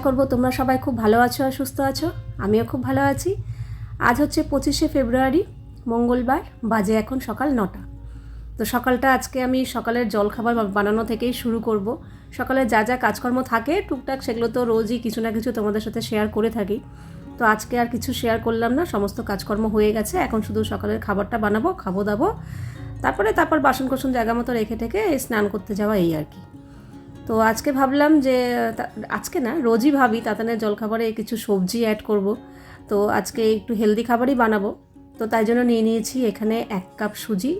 আশা করব তোমরা সবাই খুব ভালো আছো আর সুস্থ আছো। আমিও খুব ভালো আছি। আজ হচ্ছে পঁচিশে ফেব্রুয়ারি, মঙ্গলবার, বাজে এখন সকাল নটা। তো সকালটা আজকে আমি সকালের জলখাবার বানানো থেকেই শুরু করব। সকালে যা যা কাজকর্ম থাকে টুকটাক সেগুলো তো রোজই কিছু না কিছু তোমাদের সাথে শেয়ার করে থাকি। তো আজকে আর কিছু শেয়ার করলাম না, সমস্ত কাজকর্ম হয়ে গেছে। এখন শুধু সকালের খাবারটা বানাবো, খাব দাবো। তারপরে তারপর বাসন কোসন জায়গা মতো রেখে টেকে স্নান করতে যাওয়া এই আর কি। তো আজকে ভাবলাম যে আজকে না, রোজই ভাবি তাতানের জলখাবারে কিছু সবজি অ্যাড করব। তো আজকে একটু হেলদি খাবারই বানাবো। তো তাই জন্য নিয়ে নিয়েছি এখানে এক কাপ সুজি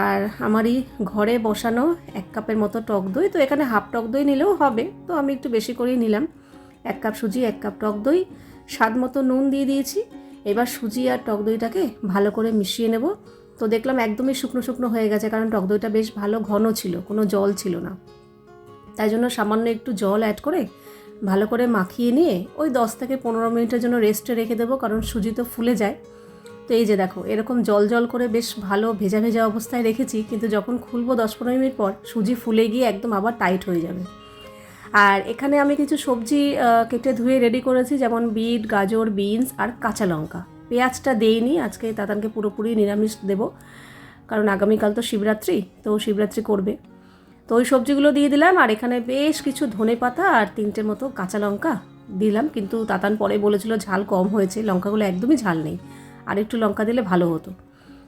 আর আমারই ঘরে বসানো এক কাপের মতো টক দই। তো এখানে হাফ টক দই নিলেও হবে, তো আমি একটু বেশি করেই নিলাম। এক কাপ সুজি, এক কাপ টক দই, স্বাদ মতো নুন দিয়ে দিয়েছি। এবার সুজি আর টক দইটাকে ভালো করে মিশিয়ে নেব। তো দেখলাম একদমই শুকনো শুকনো হয়ে গেছে, কারণ টক দইটা বেশ ভালো ঘন ছিল, কোনো জল ছিল না। তাই জন্য সামান্য একটু জল অ্যাড করে ভালো করে মাখিয়ে নিয়ে ওই দশ থেকে পনেরো মিনিটের জন্য রেস্টে রেখে দেবো, কারণ সুজি তো ফুলে যায়। তো এই যে দেখো, এরকম জল জল করে বেশ ভালো ভেজা ভেজা অবস্থায় রেখেছি, কিন্তু যখন খুলবো দশ পনেরো মিনিট পর সুজি ফুলে গিয়ে একদম আবার টাইট হয়ে যাবে। আর এখানে আমি কিছু সবজি কেটে ধুয়ে রেডি করেছি, যেমন বিট, গাজর বিনস আর কাঁচা লঙ্কা। পেঁয়াজটা দেইনি, আজকে তাতানকে পুরোপুরি নিরামিষ দেব, কারণ আগামীকাল তো শিবরাত্রি তো শিবরাত্রি করবে। তো ওই সবজিগুলো দিয়ে দিলাম, আর এখানে বেশ কিছু ধনে পাতা আর তিনটের মতো কাঁচা লঙ্কা দিলাম। কিন্তু তাতান পরে বলেছিল ঝাল কম হয়েছে, লঙ্কাগুলো একদমই ঝাল নেই। আর একটু লঙ্কা দিলে ভালো হতো।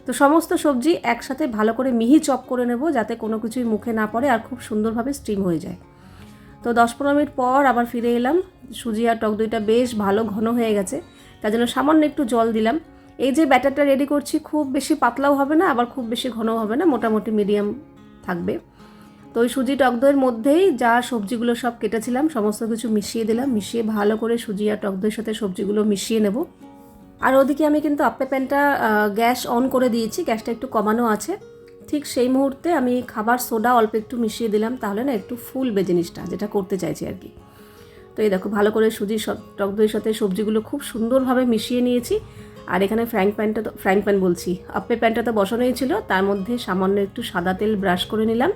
তো সমস্ত সবজি একসাথে ভালো করে মিহি চপ করে নেব, যাতে কোনো কিছুই মুখে না পড়ে আর খুব সুন্দরভাবে স্টিম হয়ে যায়। তো দশ পনেরো মিনিট পর আবার ফিরে এলাম। সুজি আর টক দইটা বেশ ভালো ঘন হয়ে গেছে, তার জন্য সামান্য একটু জল দিলাম। এই যে ব্যাটারটা রেডি করছি, খুব বেশি পাতলাও হবে না, আবার খুব বেশি ঘনও হবে না, মোটামুটি মিডিয়াম থাকবে। তো ওই সুজি টক দইয়ের মধ্যেই যা সবজিগুলো সব কেটেছিলাম, সমস্ত কিছু মিশিয়ে দিলাম, মিশিয়ে ভালো করে সুজি আর টক দইয়ের সাথে সবজিগুলো মিশিয়ে নেব। আর ওদিকে আমি কিন্তু আপ্পে প্যানটা গ্যাস অন করে দিয়েছি, গ্যাসটা একটু কমানো আছে। ঠিক সেই মুহূর্তে আমি খাবার সোডা অল্প একটু মিশিয়ে দিলাম, তাহলে না একটু ফুলবে জিনিসটা, যেটা করতে চাইছি আর কি। তো এই দেখো, ভালো করে সুজি টক দইয়ের সাথে সবজিগুলো খুব সুন্দরভাবে মিশিয়ে নিয়েছি। আর এখানে ফ্র্যাঙ্ক প্যানটা তো, ফ্র্যাঙ্ক প্যান বলছি আপ্পে প্যানটা তো বসানোই ছিল, তার মধ্যে সামান্য একটু সাদা তেল ব্রাশ করে নিলাম।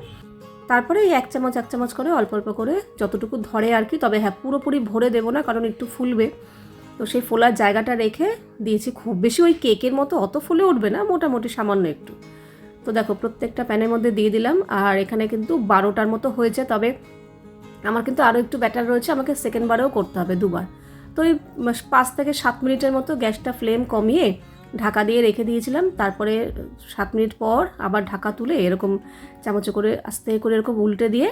তারপরে এই এক চামচ এক চামচ করে অল্প অল্প করে যতটুকু ধরে আর কি, তবে হ্যাঁ পুরোপুরি ভরে দেবো না, কারণ একটু ফুলবে। তো সেই ফোলার জায়গাটা রেখে দিয়েছি খুব বেশি, ওই কেকের মতো অত ফুলে উঠবে না, মোটামুটি সামান্য একটু। তো দেখো, প্রত্যেকটা প্যানের মধ্যে দিয়ে দিলাম, আর এখানে কিন্তু বারোটার মতো হয়েছে, তবে আমার কিন্তু আরও একটু ব্যাটার রয়েছে, আমাকে সেকেন্ড বারেও করতে হবে দুবার। তো ওই পাঁচ থেকে সাত মিনিটের মতো গ্যাসটা ফ্লেম কমিয়ে ঢাকা দিয়ে রেখে দিয়েছিলাম। তারপরে সাত মিনিট পর আবার ঢাকা তুলে এরকম চামচে করে, আস্তে করে এরকম উল্টে দিয়ে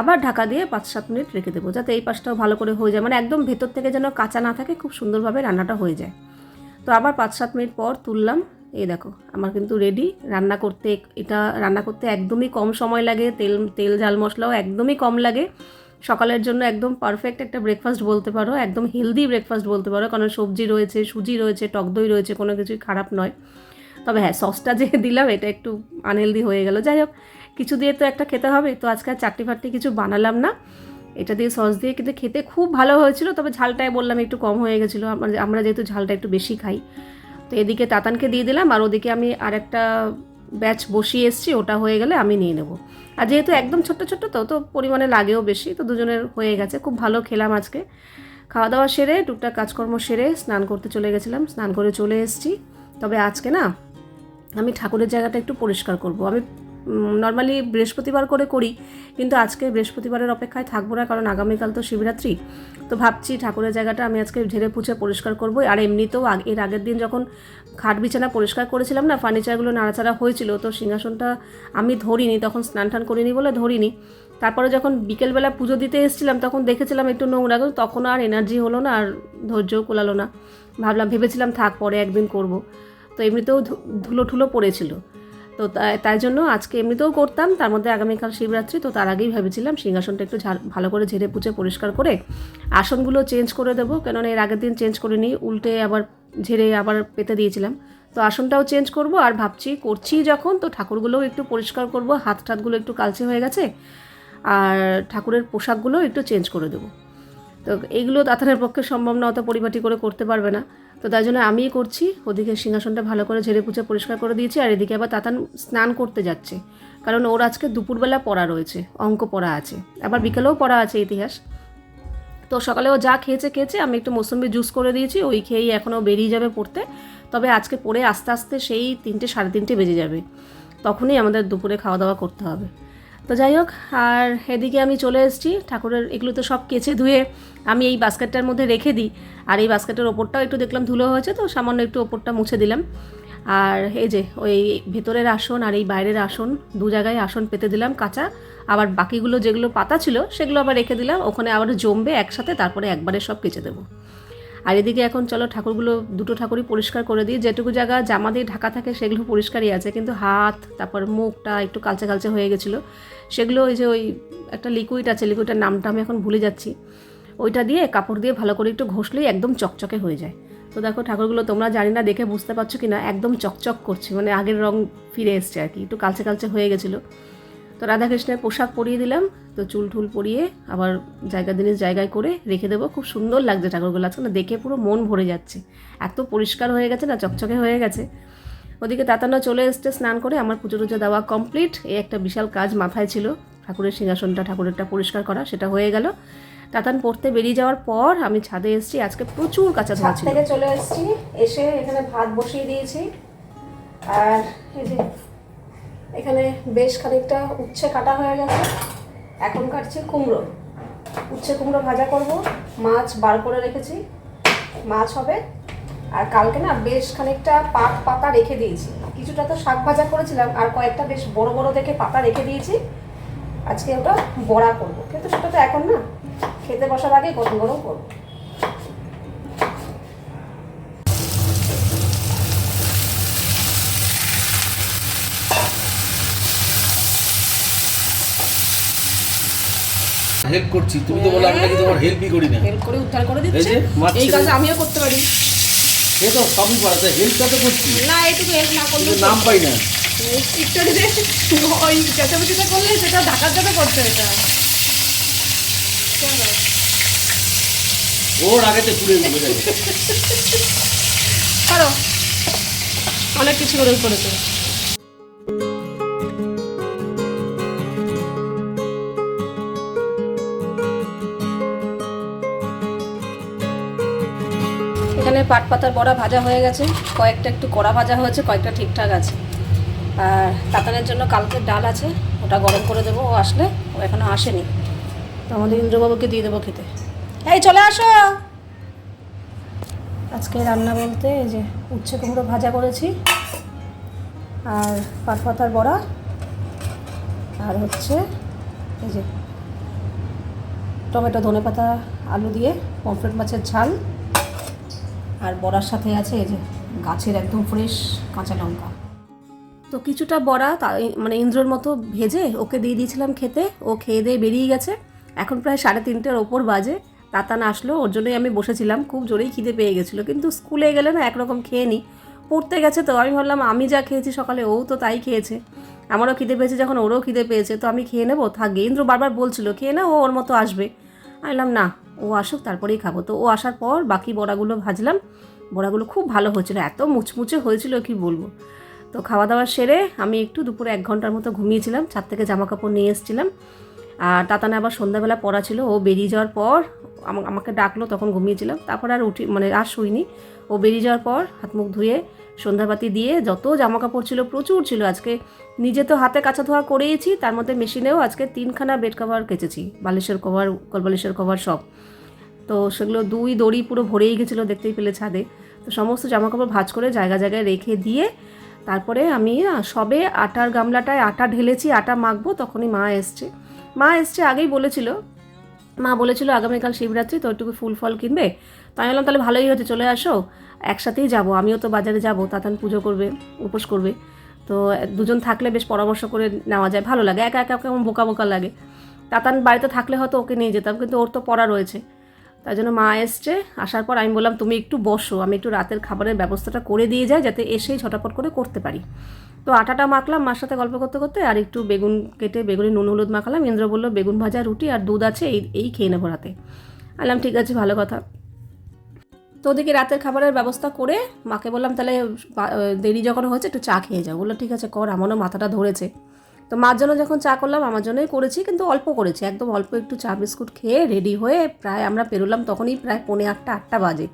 আবার ঢাকা দিয়ে পাঁচ সাত মিনিট রেখে দেবো, যাতে এই পাশটাও ভালো করে হয়ে যায়। মানে একদম ভেতর থেকে যেন কাঁচা না থাকে, খুব সুন্দরভাবে রান্নাটা হয়ে যায়। তো আবার পাঁচ সাত মিনিট পর তুললাম। এই দেখো, আমার কিন্তু রেডি রান্না করতে, এটা রান্না করতে একদমই কম সময় লাগে, তেল তেল, ঝাল, মশলাও একদমই কম লাগে। সকালের জন্য একদম পারফেক্ট একটা ব্রেকফাস্ট বলতে পারো, একদম হেলদি ব্রেকফাস্ট বলতে পারো, কারণ সবজি রয়েছে, সুজি রয়েছে, টক দই রয়েছে, কোনো কিছুই খারাপ নয়। তবে হ্যাঁ সসটা যে দিলাম, এটা একটু আনহেলদি হয়ে গেল। যাই হোক, কিছু দিয়ে তো একটা খেতে হবে, তো আজকে চাটনি ফাটনি কিছু বানালাম না। এটা দিয়ে সস দিয়ে কিন্তু খেতে খুব ভালো হয়েছিল, তবে ঝালটাই বললাম একটু কম হয়ে গেছিল, আমরা আমরা যেহেতু ঝালটা একটু বেশি খাই। তো এদিকে তাতানকে দিয়ে দিলাম, আর ওদিকে আমি আর একটা ব্যাচ বসিয়ে এসেছি, ওটা হয়ে গেলে আমি নিয়ে নেব। আর যেহেতু একদম ছোট্ট ছোট্ট, তো তো পরিমাণে লাগেও বেশি, তো দুজনের হয়ে গেছে। খুব ভালো খেলাম আজকে। খাওয়া দাওয়া সেরে, টুকটাক কাজকর্ম সেরে স্নান করতে চলে গেছিলাম, স্নান করে চলে এসেছি। তবে আজকে না, আমি ঠাকুরের জায়গাটা একটু পরিষ্কার করব। আমি নর্মালি বৃহস্পতিবার করে করি, কিন্তু আজকে বৃহস্পতিবারের অপেক্ষায় থাকব না, কারণ আগামীকাল তো শিবরাত্রি। তো ভাবছি ঠাকুরের জায়গাটা আমি আজকে ঝেড়ে পুছে পরিষ্কার করব, আর এমনিতেও এর আগের দিন যখন খাট বিছানা পরিষ্কার করেছিলাম না, ফার্নিচারগুলো নাড়াচাড়া হয়েছিল, তো সিংহাসনটা আমি ধরিনি, তখন স্নান টান করিনি বলে ধরিনি। তারপরে যখন বিকেলবেলা পুজো দিতে এসেছিলাম, তখন দেখেছিলাম একটু নোংরা তখন আর এনার্জি হলো না, আর ধৈর্যও কোলালো না। ভাবলাম, ভেবেছিলাম থাক, পরে একদিন করব। তো এমনিতেও ধুলো ঠুলো পড়েছিল। তো তাই জন্য আজকে এমনিতেও করতাম, তার মধ্যে আগামীকাল শিবরাত্রি, তো তার আগেই ভেবেছিলাম সিংহাসনটা একটু ভালো করে ঝেড়ে পুছে পরিষ্কার করে আসনগুলো চেঞ্জ করে দেবো, কেননা এর আগের দিন চেঞ্জ করে নিই উল্টে আবার ঝেড়ে আবার পেতে দিয়েছিলাম। তো আসনটাও চেঞ্জ করব আর ভাবছি করছি যখন, তো ঠাকুরগুলোও একটু পরিষ্কার করব, হাত টাতগুলো একটু কালচে হয়ে গেছে, আর ঠাকুরের পোশাকগুলোও একটু চেঞ্জ করে দেবো। তো এইগুলো তাতানের পক্ষে সম্ভব না, অত পরিপাটি করে করতে পারবে না। তো তাই জন্য আমিই করছি। ওদিকে সিংহাসনটা ভালো করে ঝেড়ে পুছে পরিষ্কার করে দিয়েছি, আর এদিকে আবার তাতান স্নান করতে যাচ্ছে। কারণ ওর আজকে দুপুরবেলা পড়া রয়েছে, অঙ্ক পড়া আছে। আবার বিকেলেও পড়া আছে ইতিহাস। তো সকালে ও যা খেয়েছে খেয়েছে। আমি একটু মৌসুমি জুস করে দিয়েছি, ওই খেয়েই এখনও বেরিয়ে যাবে পড়তে। তবে আজকে পড়ে আস্তে আস্তে সেই তিনটে, সাড়ে তিনটে বেজে যাবে। তখনই আমাদের দুপুরে খাওয়া দাওয়া করতে হবে। তো যাই হোক, আর এদিকে আমি চলে এসেছি। ঠাকুরের এগুলো তো সব কেচে ধুয়ে আমি এই বাস্কেটটার মধ্যে রেখে দিই। আর এই বাস্কেটের ওপরটাও একটু দেখলাম ধুলো হয়েছে, তো সামান্য একটু ওপরটা মুছে দিলাম। আর এই যে, ওই ভেতরের আসন আর এই বাইরের আসন, দু জায়গায় আসন পেতে দিলাম কাঁচা। আবার বাকিগুলো যেগুলো পাতা ছিল, সেগুলো আবার রেখে দিলাম। ওখানে আবার জমবে একসাথে, তারপরে একবারে সব কেচে দেবো। আর এদিকে এখন চলো ঠাকুরগুলো দুটো ঠাকুরই পরিষ্কার করে দিই। যেটুকু জায়গা জামা দিয়ে ঢাকা থাকে সেগুলো পরিষ্কারই আছে, কিন্তু হাত, তারপর মুখটা একটু কালচে কালচে হয়ে গেছিল। সেগুলো ওই যে ওই একটা লিকুইড আছে লিকুইডটার নামটা আমি এখন ভুলে যাচ্ছি। ওইটা দিয়ে কাপড় দিয়ে ভালো করে একটু ঘষলেই একদম চকচকে হয়ে যায়। তো দেখো ঠাকুরগুলো তোমরা জানি না, দেখে বুঝতে পারছ কি না একদম চকচক করছে মানে আগের রং ফিরে এসছে আর কি, একটু কালচে কালচে হয়ে গেছিল। তো রাধাকৃষ্ণের পোশাক পরিয়ে দিলাম তো চুল টুল পরিয়ে আবার জায়গা জিনিস জায়গায় করে রেখে দেবো। খুব সুন্দর লাগছে ঠাকুরগুলো আজকে না দেখে পুরো মন ভরে যাচ্ছে। এত পরিষ্কার হয়ে গেছে না চকচকে হয়ে গেছে। ওদিকে তাতানা চলে এসছে স্নান করে আমার পুজো টুজো দেওয়া কমপ্লিট এই একটা বিশাল কাজ মাথায় ছিল ঠাকুরের সিংহাসনটা ঠাকুরেরটা পরিষ্কার করা সেটা হয়ে গেল। তাতান পড়তে বেরিয়ে যাওয়ার পর আমি ছাদে এসেছি আজকে প্রচুর কাঁচা ধোয়া ছিল। থেকে চলে এসেছি এসে এখানে ভাত বসিয়ে দিয়েছি। আর এই যে এখানে বেশ খানিকটা উচ্ছে কাটা হয়ে গেছে। এখন কাটছি কুমড়ো। উচ্ছে কুমড়ো ভাজা করব। মাছ বার করে রেখেছি। মাছ হবে। আর কালকে না বেশ খানিকটা পাট পাতা রেখে দিয়েছি। কিছুটা তো শাক ভাজা করেছিলাম, আর কয়েকটা বেশ বড় বড় দেখে পাতা রেখে দিয়েছি। আজকে ওটা বড়া করব। কিন্তু সেটা তো এখন না, খেতে বসার আগে গরম গরম করব। হেল্প করছি তুমি তো বলো আমি নাকি তোমার হেল্পই করি না। হেল্প করে উদ্ধার করে দিচ্ছে। এই কাজ আমিও করতে পারি। সে তো সবই পারে তাই হেল্পটা তো করছি। না এইটুকু হেল্প না করলে নাম পাই না। একটু যে ওই চেঁচামেচিটা করলে সেটা ঢাকার জন্য করতে এটা। ওর আগে তো তুলে বলে যাবে পারো অনেক কিছু করে করেছে পাট পাতার বড়া ভাজা হয়ে গেছে, কয়েকটা একটু কড়া ভাজা হয়েছে, কয়েকটা ঠিকঠাক আছে। আর তাতানের জন্য কালকের ডাল আছে, ওটা গরম করে দেবো, ও আসলে ও এখনও আসেনি। তো আমাদের ইন্দ্রবাবুকে দিয়ে দেবো খেতে। এই চলে আসো! আজকে রান্না বলতে এই যে উচ্ছে কুমড়ো ভাজা করেছি, আর পাট পাতার বড়া, আর হচ্ছে এই যে টমেটো ধনে পাতা আলু দিয়ে পমফ্রেট মাছের ঝাল আর বড়ার সাথে আছে এই যে গাছের একদম ফ্রেশ কাঁচা লঙ্কা। তো কিছুটা বড়া মানে ইন্দ্রর মতো ভেজে ওকে দিয়ে দিয়েছিলাম খেতে, ও খেয়ে দিয়ে বেরিয়ে গেছে। এখন প্রায় সাড়ে তিনটের ওপর বাজে, তাতান আসলো, ওর জন্যই আমি বসেছিলাম, খুব জোরেই খিদে পেয়ে গেছিল। কিন্তু স্কুলে গেলে না একরকম খেয়ে নিই পড়তে গেছে তো, আমি ভাবলাম আমি যা খেয়েছি সকালে ও তো তাই খেয়েছে। আমারও খিদে পেয়েছে যখন ওরও খিদে পেয়েছে, তো আমি খেয়ে নেব? থাকবে ইন্দ্র বারবার বলছিল, খেয়ে না ও ওর মতো আসবে। আমি বললাম, না, ও আসুক, তারপরেই খাব। তো ও আসার পর বাকি বড়াগুলো ভাজলাম। বড়াগুলো খুব ভালো হয়েছিল, এত মুচমুচে হয়েছিল কি বলব। তো খাওয়া দাওয়া সেরে আমি একটু দুপুরে এক ঘণ্টার মতো ঘুমিয়েছিলাম, ছাদ থেকে জামা কাপড় নিয়ে এসেছিলাম। আর তাতানে আবার সন্ধ্যাবেলা পড়া ছিল, ও বেরিয়ে যাওয়ার পর আমা- আমাকে ডাকলো, তখন ঘুমিয়েছিলাম। তারপর আর উঠি মানে আর শুইনি। ও বেরিয়ে যাওয়ার পর হাত মুখ ধুয়ে সন্ধ্যাবাতি দিয়ে যত জামা কাপড় ছিল, প্রচুর ছিল। আজকে নিজে তো হাতে কাঁচা ধোয়া করেইছি, তার মধ্যে মেশিনেও আজকে তিনখানা বেড কভার কেচেছি, বালিশের কভার কলবালিশের কভার সব। তো সেগুলো দুই দড়ি পুরো ভরেই গেছিল, দেখতেই পেলে ছাদে। তো সমস্ত জামাকাপড় ভাঁজ করে জায়গা জায়গায় রেখে দিয়ে তারপরে আমি সবে আটার গামলাটায় আটা ঢেলেছি, আটা মাখবো, তখনই মা এসছে। মা এসছে আগেই বলেছিল, মা বলেছিল আগামীকাল শিবরাত্রি, তো একটু ফুল ফল কিনবে। তো আমি বললাম, তাহলে ভালোই হচ্ছে চলে আসো, একসাথেই যাব, আমিও তো বাজারে যাব, তাতান পুজো করবে, উপোস করবে। তো দুজন থাকলে বেশ পরামর্শ করে নেওয়া যায়, ভালো লাগে। একা একা কেমন বোকা বোকা লাগে। তাতান বাড়িতে থাকলে হয়তো ওকে নিয়ে যেতাম, কিন্তু ওর তো পড়া রয়েছে। তাই জন্য মা এসছে, আসার পর আমি বললাম, তুমি একটু বসো, আমি একটু রাতের খাবারের ব্যবস্থাটা করে দিয়ে যাই, যাতে এসেই ঝটাপট করে করতে পারি। তো আটাটা মাখলাম, মার সাথে গল্প করতে করতে, আর একটু বেগুন কেটে, বেগুনে নুন, হলুদ মাখালাম। ইন্দ্র বলল, বেগুন ভাজা, রুটি আর দুধ আছে, এই এই খেয়ে নেব রাতে। আলাম ঠিক আছে, ভালো কথা। তো ওদিকে রাতের খাবারের ব্যবস্থা করে মাকে বললাম, তাহলে দেরি যখন হয়েছে একটু চা খেয়ে যাও। বলল, ঠিক আছে, কর, আমারও মাথাটা ধরেছে। তো মার জন্য যখন চা করলাম, আমার জন্যই করেছি, কিন্তু অল্প করেছি, একদম অল্প একটু চা বিস্কুট খেয়ে রেডি হয়ে প্রায় আমরা পেরোলাম তখনই প্রায় পৌনে আটটা আটটা বাজে।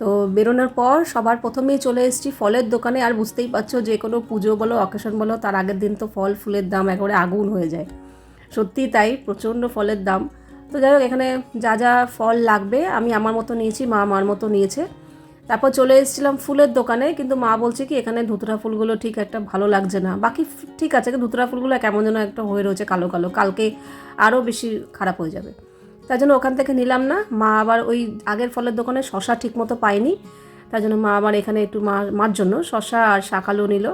তো বেরোনোর পর সবার প্রথমেই চলে এসেছি ফলের দোকানে, আর বুঝতেই পারছ যে কোনো পুজো বলো অকেশন বলো, তার আগের দিন তো ফল ফুলের দাম একেবারে আগুন হয়ে যায়। সত্যিই তাই, প্রচণ্ড ফলের দাম। তো যাই হোক, এখানে যা যা ফল লাগবে, আমি আমার মতো নিয়েছি, মা আমার মতো নিয়েছে। তারপর চলে এসেছিলাম ফুলের দোকানে, কিন্তু মা বলছে কি, এখানে ধুতরা ফুলগুলো ঠিক একটা ভালো লাগছে না। বাকি ঠিক আছে, কিন্তু ধুতরা ফুলগুলো কেমন যেন একটা হয়ে রয়েছে কালো কালো, কালকে আরও বেশি খারাপ হয়ে যাবে। তাই জন্য ওখান থেকে নিলাম না, মা আবার ওই আগের ফলের দোকানে শশা ঠিক মতো পায়নি। তাই জন্য মা আবার এখানে একটু মা, মার জন্য শশা আর শাকালু নিল।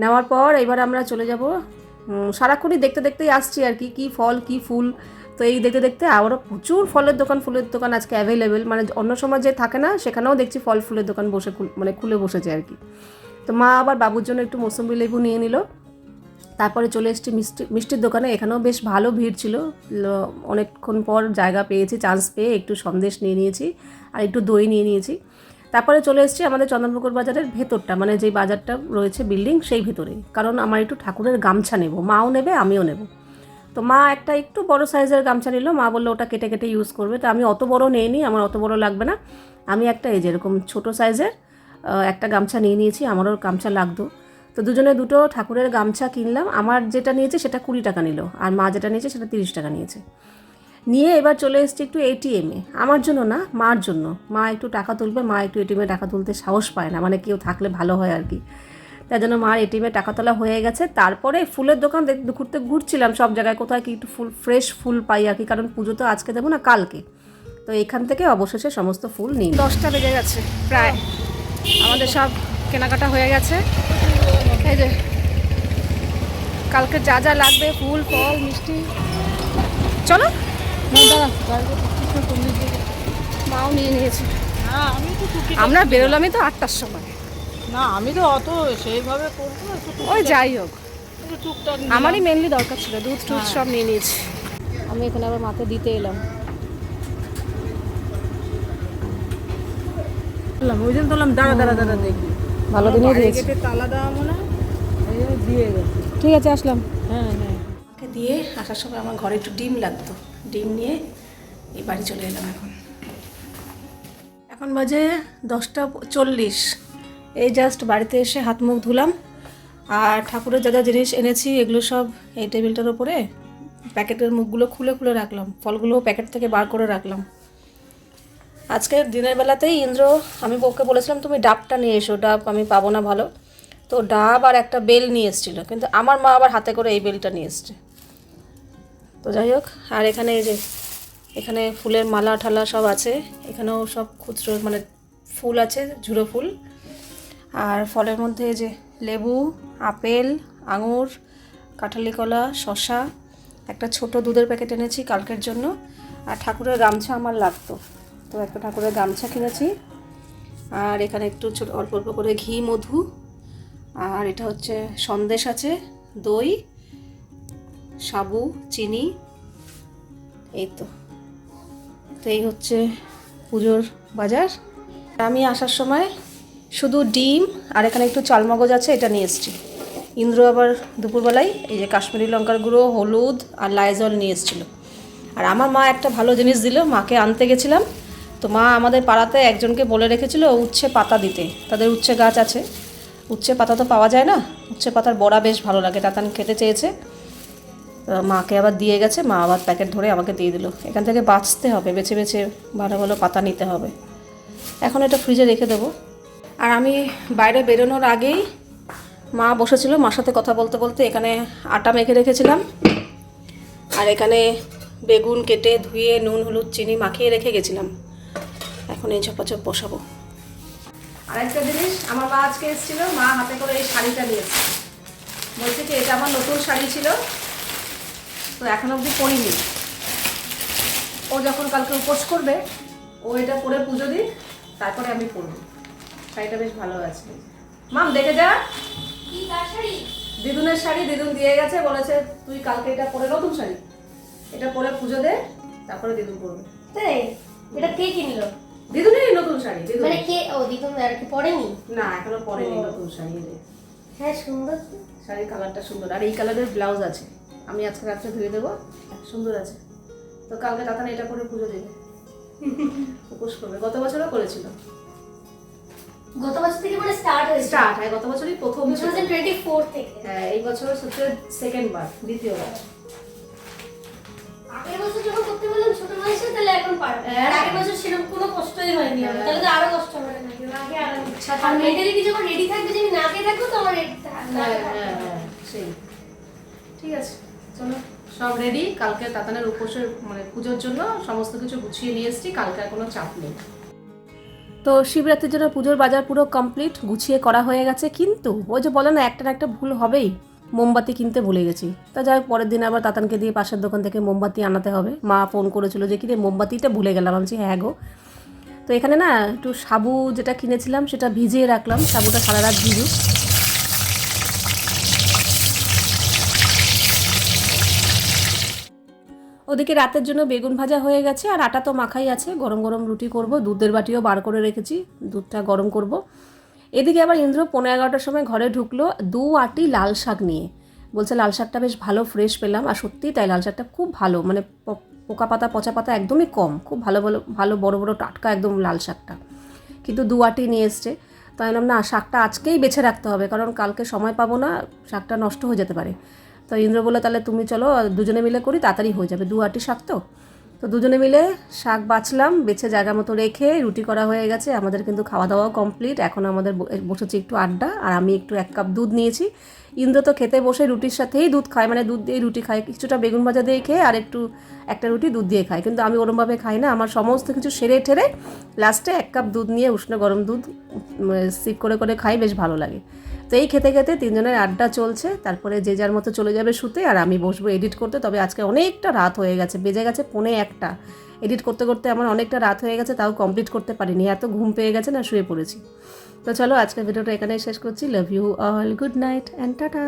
নেওয়ার পর এবার আমরা চলে যাব সারাক্ষণই দেখতে দেখতেই আসছি আর কি, কী ফল, কী ফুল তো এই দেখতে দেখতে আবারও প্রচুর ফলের দোকান, ফুলের দোকান আজকে অ্যাভেলেবেল মানে অন্য সময় যে থাকে না, সেখানেও দেখছি ফল, ফুলের দোকান বসে মানে খুলে বসেছে আর কি। তো মা আবার বাবুর জন্য একটু মৌসুমি লেবু নিয়ে নিল। তারপরে চলে এসেছি মিষ্টি, মিষ্টির দোকানে। এখানেও বেশ ভালো ভিড় ছিল। অনেকক্ষণ পর জায়গা পেয়েছি চান্স পেয়ে একটু সন্দেশ নিয়ে নিয়েছি আর একটু দই নিয়ে নিয়েছি। তারপরে চলে এসেছি আমাদের চন্দনপুকুর বাজারের ভেতরটা মানে যেই বাজারটা রয়েছে বিল্ডিং সেই ভেতরে কারণ আমার একটু ঠাকুরের গামছা নেব, মাও নেবে, আমিও নেব। তো মা একটা একটু বড় সাইজের গামছা নিল, মা বলল ওটা কেটে কেটে ইউজ করবে। তো আমি অত বড় নিয়ে নিই আমার অত বড় লাগবে না। আমি একটা, এই যেরকম ছোট সাইজের একটা গামছা নিয়ে নিয়েছি, আমারও গামছা লাগতো। তো দুজনে দুটো ঠাকুরের গামছা কিনলাম, আমার যেটা নিয়েছে সেটা কুড়ি টাকা নিল, আর মা যেটা নিয়েছে সেটা তিরিশ টাকা নিয়েছে। নিয়ে এবার চলে এসেছি একটু এটিএমে আমার জন্য না, মার জন্য। মা একটু টাকা তুলবে, মা একটু এটিএমে টাকা তুলতে সাহস পায় না মানে কেউ থাকলে ভালো হয় আর কি। তাই জন্য মার এটিএমে টাকা তোলা হয়ে গেছে। তারপরে ফুলের দোকান ঘুরতে ঘুরছিলাম সব জায়গায়। কোথায় কি একটু ফুল ফ্রেশ ফুল পাই আর কি কারণ পুজো তো আজকে দেবো না কালকে। তো এখান থেকে অবশেষে সমস্ত ফুল নিই। দশটা বেজে গেছে প্রায়। আমাদের সব কেনাকাটা হয়ে গেছে। এই যে কালকে যা যা লাগবে ফুল ফল মিষ্টি। চলো। মাও নিয়ে নিয়েছে। না আমি তো টুকি আমরা বেরোলামই তো আটটার সময়। না আমি তো অত সেইভাবে করব ওই যাই হোক। একটু টুকটাক আমারই মেনলি দরকার ছিল দুধ টুধ সব নিয়ে নিয়েছি। আমি এখানে আবার মাথায় দিতে এলাম। ওই জন্য বললাম দাঁড়া দাঁড়া দাঁড়া দেখি। ভালো দিনই দিয়েছি। তালা দেওয়া মনে হয়, দিয়ে গেছে। ঠিক আছে আসলাম। হ্যাঁ হ্যাঁ। দিয়ে আসার সময় আমার ঘরে একটু ডিম লাগতো। ডিম নিয়ে এই বাড়ি চলে এলাম এখন। এখন বাজে দশটা চল্লিশ। এই জাস্ট বাড়িতে এসে হাত মুখ ধুলাম। আর ঠাকুরের যা যা জিনিস এনেছি, এগুলো সব এই টেবিলটার ওপরে, প্যাকেটের মুখগুলো খুলে খুলে রাখলাম। ফলগুলো প্যাকেট থেকে বার করে রাখলাম। আজকে দিনের বেলাতেই ইন্দ্র, আমি বউকে বলেছিলাম, তুমি ডাবটা নিয়ে এসো, ডাব আমি পাবো না ভালো। তো ডাব আর একটা বেল নিয়ে এসেছিল, কিন্তু আমার মা আবার হাতে করে এই বেলটা নিয়ে এসছে। তো যাই হোক, আর এখানে এই যে, এখানে ফুলের মালা ঠালা সব আছে। এখানেও সব খুচরো মানে ফুল আছে, ঝুড়ো ফুল। আর ফলের মধ্যে যে লেবু, আপেল, আঙুর কাঁঠালি কলা শশা একটা ছোট দুধের প্যাকেট এনেছি কালকের জন্য। আর ঠাকুরের গামছা আমার লাগতো। তো একটা ঠাকুরের গামছা কিনেছি। আর এখানে একটু ছোট, অল্প অল্প করে ঘি, মধু। আর এটা হচ্ছে সন্দেশ আছে, দই, সাবু, চিনি। এই তো। তো এই হচ্ছে পুজোর বাজার। আমি আসার সময় শুধু ডিম আর এখানে একটু চালমগজ আছে, এটা নিয়ে এসেছি। ইন্দ্র আবার দুপুরবেলায় এই যে কাশ্মীরি লঙ্কার গুঁড়ো, হলুদ আর লাইজল নিয়ে এসেছিল। আর আমার মা একটা ভালো জিনিস দিল, মাকে আনতে গেছিলাম। তো মা আমাদের পাড়াতে একজনকে বলে রেখেছিল উচ্ছে পাতা দিতে। তাদের উচ্ছে গাছ আছে। উচ্ছে পাতা তো পাওয়া যায় না। উচ্ছে পাতার বড়া বেশ ভালো লাগে, তাতান খেতে চেয়েছে। মাকে আবার দিয়ে গেছে, মা আবার প্যাকেট ধরে আমাকে দিয়ে দিল। এখান থেকে বাঁচতে হবে, বেছে বেছে ভালো ভালো পাতা নিতে হবে। এখন এটা ফ্রিজে রেখে দেবো। আর আমি বাইরে বেরোনোর আগেই মা বসেছিল মার সাথে কথা বলতে বলতে, এখানে আটা মেখে রেখেছিলাম। আর এখানে বেগুন কেটে ধুয়ে নুন, হলুদ, চিনি মাখিয়ে রেখে গেছিলাম। এখন এই ঝপাঝপ বসাবো। আরেকটা জিনিস, আমার মা আজকে এসেছিল, মা হাতে করে এই শাড়িটা নিয়েছে। বলছে কি, এটা আমার নতুন শাড়ি ছিল, তো এখন অবধি পরিনি। ও যখন কালকে উপোস করবে, ও এটা পরে পুজো দিক, তারপরে আমি পরবো। শাড়িটা বেশ ভালো আছে। মাম দেখে যা। কি কার শাড়ি? দিদুনের শাড়ি দিদুন দিয়ে গেছে বলেছে তুই কালকে এটা পরে নতুন শাড়ি। এটা পরে পুজো দে তারপরে দিদুন পরবে। তাই? এটা কে কিনলো? দিদুনেরই নতুন শাড়ি দিদুন মানে কে? ও দিদুন আর কি পড়েনি না এখনও পরেনি নতুন শাড়ি এই হ্যাঁ সুন্দর। শাড়ির কালারটা সুন্দর। আর এই কালারের ব্লাউজ আছে। আমি আজকে রাত্রে ধুয়ে দেবো। সুন্দর আছে। তো কালকে তাতান এটা করে পুজো দেবে। উপোস করবে। গত বছরও করেছিল। গত বছর থেকে মানে স্টার্ট হয়েছে। স্টার্ট হ্যাঁ গত বছরই প্রথম টু ছিল। থাউজেন্ড টোয়েন্টি ফোর থেকে। হ্যাঁ এই বছর হচ্ছে সেকেন্ড বার দ্বিতীয়বার আগের বছর যখন করতে বললাম ছোট বয়সে তাহলে এখন হ্যাঁ। আগের বছর সেরকম কোনো কষ্টই হয়নি আমার। হ্যাঁ। তাহলে তো আরও কষ্ট হবে নাকি আগে আর আর থাকবে। মেন্টালিটি যখন রেডি থাকবে যে আমি নাকে থাকব তো আমার রেডি হ্যাঁ সেই। ঠিক আছে চলো। সব রেডি কালকে তাতানের উপোসের মানে পুজোর জন্য সমস্ত কিছু গুছিয়ে নিয়ে এসেছি। কালকে আর কোনো চাপ নেই। তো শিবরাত্রির জন্য পুজোর বাজার পুরো কমপ্লিট গুছিয়ে করা হয়ে গেছে। কিন্তু ওই যে বলে না একটা না একটা ভুল হবেই। মোমবাতি কিনতে ভুলে গেছি। তা যাই পরের দিন আবার তাতানকে দিয়ে পাশের দোকান থেকে মোমবাতি আনাতে হবে। মা ফোন করেছিল যে কিনে মোমবাতিটা ভুলে গেলাম। আমি হ্যাঁ গো। তো এখানে না একটু সাবু যেটা কিনেছিলাম, সেটা ভিজিয়ে রাখলাম। সাবুটা সারা রাত ভিজুক। ওদিকে রাতের জন্য বেগুন ভাজা হয়ে গেছে আর আটা তো মাখাই আছে। গরম গরম রুটি করব, দুধের বাটিও বার করে রেখেছি, দুধটা গরম করব। এদিকে আবার ইন্দ্র পনেরো এগারোটার সময় ঘরে ঢুকলো দু আটি লাল শাক নিয়ে। বলছে, লাল শাকটা বেশ ভালো ফ্রেশ পেলাম। আর সত্যিই তাই, লাল শাকটা খুব ভালো মানে পোকা পাতা, পচা পাতা একদমই কম, খুব ভালো ভালো ভালো, বড় বড়, টাটকা একদম লাল শাকটা। কিন্তু দু আটি নিয়ে এসছে। তাই না, শাকটা আজকেই বেছে রাখতে হবে, কারণ কালকে সময় পাবো না, শাকটা নষ্ট হয়ে যেতে পারে। তো ইন্দ্র বলল, তাহলে তুমি চলো, দুজনে মিলে করি, তাড়াতাড়ি হয়ে যাবে, দু আটি শাক তো। তো দুজনে মিলে শাক বাছলাম, বেছে জায়গা মতো রেখে রুটি করা হয়ে গেছে, আমাদের কিন্তু খাওয়া দাওয়াও কমপ্লিট। এখন আমাদের বসেছি একটু আড্ডা, আর আমি একটু এক কাপ দুধ নিয়েছি। ইন্দ্র তো খেতে বসে রুটির সাথেই দুধ খায় মানে দুধ দিয়ে রুটি খায়, কিছুটা বেগুন ভাজা দিয়ে খেয়ে আর একটু, একটা রুটি দুধ দিয়ে খায়। কিন্তু আমি ওরমভাবে খাই না, আমার সমস্ত কিছু সেরে ঠেরে লাস্টে এক কাপ দুধ নিয়ে উষ্ণ গরম দুধ সিপ করে করে খাই, বেশ ভালো লাগে। তো এই খেতে খেতে তিনজনের আড্ডা চলছে, তারপরে যে যার মতো চলে যাবে শুতে আর আমি বসবো এডিট করতে। তবে আজকে অনেকটা রাত হয়ে গেছে, বেজে গেছে পৌনে একটা। এডিট করতে করতে আমার অনেকটা রাত হয়ে গেছে, তাও কমপ্লিট করতে পারিনি, এত ঘুম পেয়ে গেছে না শুয়ে পড়েছি। তো চলো আজকের ভিডিওটা এখানেই শেষ করছি love you all good night and tata